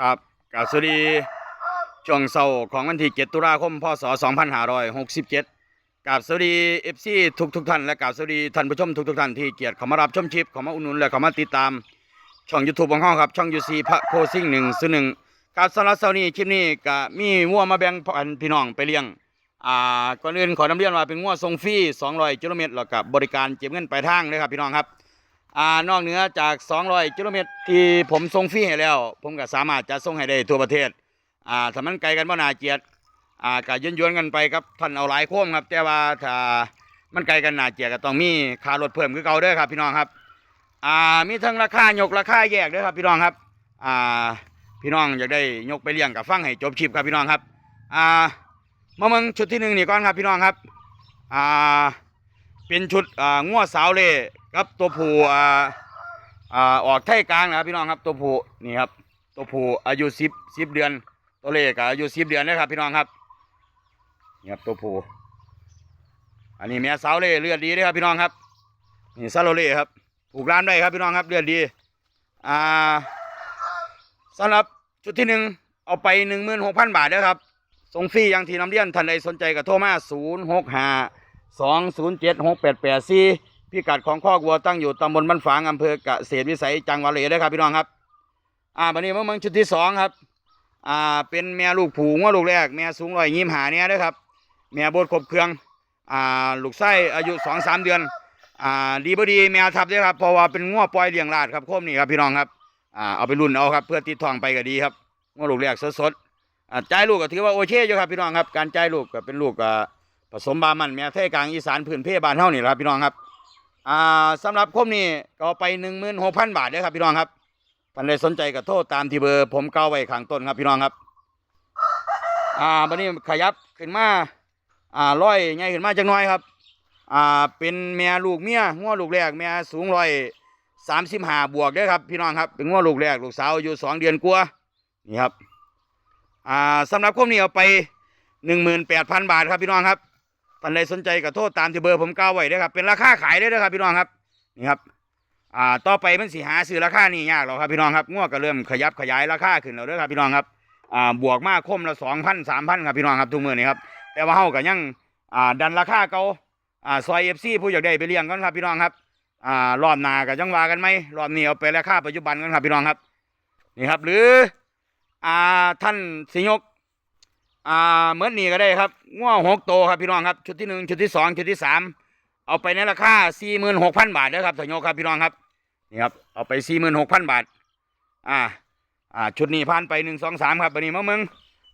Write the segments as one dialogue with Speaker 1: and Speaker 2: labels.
Speaker 1: ครับกาบสวัสดีช่วงเสาร์ของวันที่7ตุลาคมพศ 2567กราบสวัสดีเอฟซีทุกทุกท่านและกาบสวัสดีท่านผู้ชมทุกทุกท่านที่เกียรติเข้ามารับชมชิปเข้ามาอุดหนุนและเข้ามาติดตาม ช่องยูทูบของห้องครับ ช่องยูซีพระโคซิ่งหนึ่งซึ่งหนึ่งการสำหรับเสาร์นี้คลิปนี้ก็มีงัวมาแบ่งปันพี่น้องไปเลี้ยงอ่าก่อนอื่นขอนำเรียนว่าเป็นงัวทรงฟรี200กิโลเมตรแล้วกับบริการเก็บเงินปลายทางเลยครับพี่น้องครับ อ่านอกเหนือจาก 200กิโลเมตรที่ผมส่งฟรีให้แล้ว ผมก็สามารถจะส่งให้ได้ทั่วประเทศอ่าถ้ามันไกลกันบ่นาเกียดอ่าก็ย้อนๆกันไปครับท่านเอาหลายโค้งครับ แต่ว่าถ้ามันไกลกันนาเกียดก็ต้องมีค่ารถเพิ่มคือเก่าเด้อครับ พี่น้องครับอ่ามีทั้งราคายกราคาแยกเด้อครับพี่น้องครับอ่าพี่น้องอยากได้ยกไปเลี้ยงกับฟังให้จบคลิปครับพี่น้องครับอ่ามาเมืองชุดที่หนึ่งนี่ก่อนครับพี่น้องครับอ่าเป็นชุดอ่างัวสาวเล่ ครับตัวผู้อ่าอ่าออกไทยกลางนะครับพี่น้องครับตัวผู้นี่ครับ ตัวผู้อายุสิบสิบเดือน ตัวเล่กอายุสิบเดือนนะครับ พี่น้องครับนี่ครับตัวผู้อันนี้แม่สาวเล่เลือดดีเด้อครับพี่น้องครับนี่ซาโลเล่ครับผูกร้านได้ครับพี่น้องครับเลือดดีอ่าสำหรับชุดที่หนึ่งเอาไปหนึ่งหมื่นหกพันบาทเด้อครับส่งฟรีอยังที่น้ำเลี้ยนท่านใดสนใจก็โทรมาศูนย์หกห้าสองศูนย์เจ็ดหกแปดแปดสี่ พิกัดของข้อวัวตั้งอยู่ตำบลบ้านฝางอำเภอเกษตรวิสัยจังหวัดเลยนะครับพี่น้องครับ อ่าวันนี้มาเมืองชุดที่สองครับ อ่า เป็นแม่ลูกผูงว่าลูกแรกแม่สูงร้อยยิ้มหาเนี่ยนะครับแม่โบดครบเครื่อง อ่า ลูกไส้อายุสองสามเดือน อ่า ดีบดีแม่ทับด้วยครับ เพราะว่าเป็นง้อปล่อยเลี้ยงลาดครับโคมนี่ครับพี่น้องครับ อ่า เอาไปรุ่นเอาครับ เพื่อติดทองไปก็ดีครับง้อลูกแรกสดๆอ่าใจลูกก็ถือว่าโอเคอยู่ครับพี่น้องครับ การใจลูกก็เป็นลูกอ่าผสมบามันแม่ไทยกลางอีสานพื้นเพบ้านเฮานี่แหละครับพี่น้องครับ อ่าสำหรับคมนี้ก็เอาไปหนึ่งหมื่นหกพันบาทเด้อครับพี่น้องครับท่านใดสนใจก็โทษตามที่เบอร์ผมเก้าไว้ข้างต้นครับพี่น้องครับ อ่าบัดนี้ขยับขึ้นมาอ่าร้อยใหญ่ขึ้นมาจักหน่อยครับ อ่าเป็นแม่ลูกเมียงัวลูกแรกแม่สูงร้อยสามสิบห้าบวกเด้อครับพี่น้องครับเป็นงัวลูกแรกลูกสาวอายุสองเดือนกว่านี่ครับอ่าสำหรับคมนี้เอาไปหนึ่งหมื่นแปดพันบาทครับพี่น้องครับ ท่านใดสนใจก็โทษตามที่เบอร์ผมกล่าวไว้เด้อครับเป็นราคาขายได้เด้อครับพี่น้องครับนี่ครับอ่าต่อไปมันสิหาซื้อราคานี่ยากหรอกครับพี่น้องครับง้อก็เริ่มขยับขยายราคาขึ้นแล้วด้อครับพี่น้องครับอ่าบวกมากคมละสองพันสามพันครับพี่น้องครับทุกมือนี่ครับแต่ว่าเฮาก็ยังอ่าดันราคาเก่าอ่าซอยเอฟซีผู้อยากได้ไปเลี้ยงกันครับพี่น้องครับอ่ารอบหน้าก็จังว่ากันไหมรอบนี้เอาไปราคาปัจจุบันกันครับพี่น้องครับนี่ครับหรืออ่าท่านสิยก อ่าเหมือนนี่ก็ได้ครับง้อหกโตครับพี่น้องครับชุดที่หนึ่งชุดที่สองชุดที่สามเอาไปในราคาสี่หมื่นหกพันบาทนะครับสยกครับพี่น้องครับนี่ครับเอาไปสี่หมื่นหกพันบาท อ่าอ่าชุดนี้ผ่านไปหนึ่งสองสามครับวันนี้มะมึง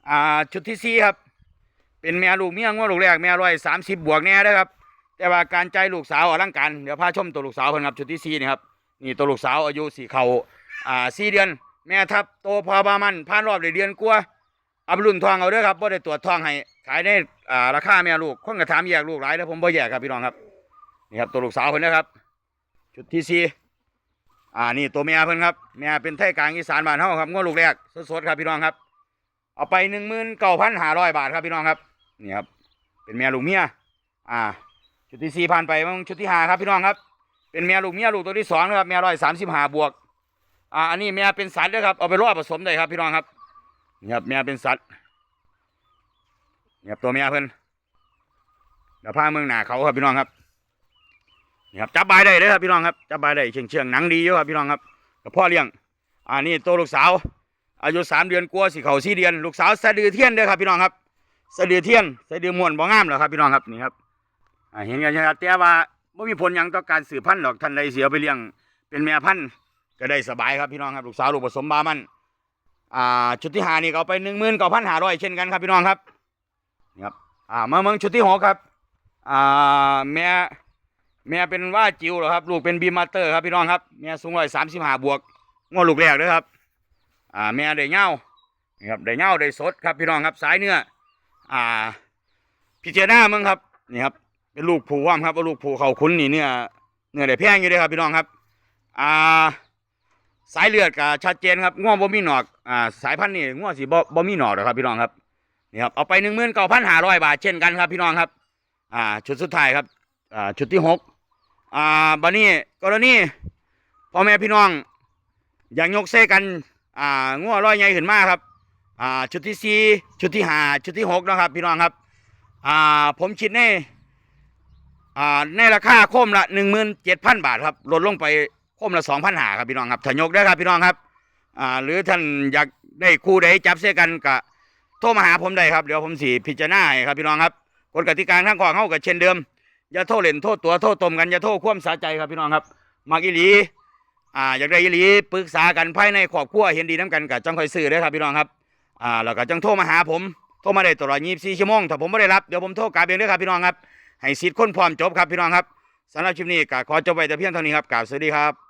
Speaker 1: อ่าชุดที่สี่ครับ เป็นแม่ลูกเมียง้อลูกแรกแม่ร้อยสามสิบบวกแน่นะครับ แต่ว่าการใจลูกสาวอลังการเดี๋ยวพาชมตัวลูกสาวเพิ่นครับชุดที่สี่นี่ครับนี่ตัวลูกสาวอายุสี่เขาอ่าสี่เดือน แม่ทับโตพอบามันผ่านรอบเดือนกว่า เอาไปรุ่นทองเอาเด้อครับบ่ได้ตรวจทองให้ขายได้อ่าราคาแม่ลูกคนก็ถามแยกลูกหลายแล้วผมบ่แยกครับพี่น้องครับนี่ครับตัวลูกสาวเพิ่นนะครับชุดที่สี่อ่านี่ตัวแม่เพิ่นครับแม่เป็นไทยกลางอีสานบ้านเฮาครับงวดลูกแรกสดๆครับพี่น้องครับ เอาไปหนึ่งหมื่นเก้าพันห้าร้อยบาทครับพี่น้องครับนี่ครับเป็นแม่ลูกเมียอ่าชุดที่สี่ผ่านไปมังชุดที่ห้าครับพี่น้องครับ เป็นแม่ลูกเมียลูกตัวที่สองนะครับแม่ร้อยสามสิบห้าบวกอ่าอันนี้แม่เป็นสัตว์ด้วยครับเอาไปรอผสมได้ครับพี่น้องครับ นี่ครับแม่เป็นสัตว์นี่ครับตัวแม่เพิ่นเดี๋ยวพาเมืองหนาเขาครับพี่น้องครับนี่ครับจับใบได้เลยครับพี่น้องครับจับใบได้เชียงเชียงๆหนังดีอยู่ครับพี่น้องครับกับพ่อเลี้ยงอ่านี่ตัวลูกสาว อายุสามเดือนกลัวสิเขาสี่เดือน ลูกสาวสะดือเทียนเด้อครับพี่น้องครับสะดือเทียนสะดือมวนบ่งามเหรอครับพี่น้องครับนี่ครับเห็นกันใช่ไหมครับแต่ว่าไม่มีผลยังต่อการสืบพันธุ์หรอกท่านใดเสียไปเลี้ยง เป็นแม่พันธุ์ก็ได้สบายครับพี่น้องครับลูกสาวลูกผสมบามัน อ่าชุดที่หานี่ก็เอาไปหนึ่งหมื่นเก้าพันห้าร้อยเช่นกันครับพี่น้องครับนี่ครับอ่ามาเมืองชุดที่หกครับอ่าแม่แม่เป็นว่าจิ๋วเหรอครับ ลูกเป็นบีมาเตอร์ครับพี่น้องครับแม่สูงร้อยสามสิบห้าบวกงอลูกแรกเลยครับอ่าแม่ได้เง่านี่ครับได้เง่าได้สดครับพี่น้องครับสายเนื้ออ่าพิจารณามึงครับนี่ครับเป็นลูกผูว่ามครับว่าลูกผูเขาคุ้นนี่เนื้อเนื้อได้แพงอยู่เลยครับพี่น้องครับอ่า สายเลือดก็ชัดเจนครับง่วงบ่มีหนอกอ่าสายพันธุ์นี่ง่วงสีบ่บ่มีหนอกหรอกครับพี่น้องครับนี่ครับเอาไปหนึ่งหมื่นเก้าพันห้าร้อยบาทเช่นกันครับพี่น้องครับ อ่า ชุดสุดท้ายครับ อ่า ชุดที่หกอ่าบัดนี้กรณีพ่อแม่พี่น้องอยากยกเซกัน อ่างัวร้อยใหญ่ขึ้นมากครับ อ่า ชุดที่สี่ชุดที่ห้าชุดที่หกนะครับ พี่น้องครับ อ่า ผมคิดในอ่าในราคาโคมละหนึ่งหมื่นเจ็ดพันบาทครับลดลงไป คมละสองพันหาครับพี่น้องครับถ้ายกได้ครับพี่น้องครับอ่าหรือท่านอยากได้คู่ใดจับเสียกันกะโทรมาหาผมได้ครับเดี๋ยวผมสีพิจารณาให้ครับพี่น้องครับกฎกติกาทางของเข้ากับเช่นเดิมอย่าโทษเล่นโทษตัวโทษตมกันอย่าโทษความสาใจครับพี่น้องครับมักอีหลีอ่าอยากได้อีหลีปรึกษากันภายในครอบครัวเห็นดีน้ำกันกับจังคอยซื้อเด้ครับพี่น้องครับอ่าแล้วก็จังโทรมาหาผมโทรมาได้ตลอด24ชั่วโมงถ้าผมไม่ได้รับเดี๋ยวผมโทรกลับเองด้อครับพี่น้องครับให้สิทธิ์คนพร้อมจบครับพี่น้องครับสำหรับคลิปนี้ก็ขอจบไว้แต่เพียงเท่านี้ครับกาบสวัสดีครับ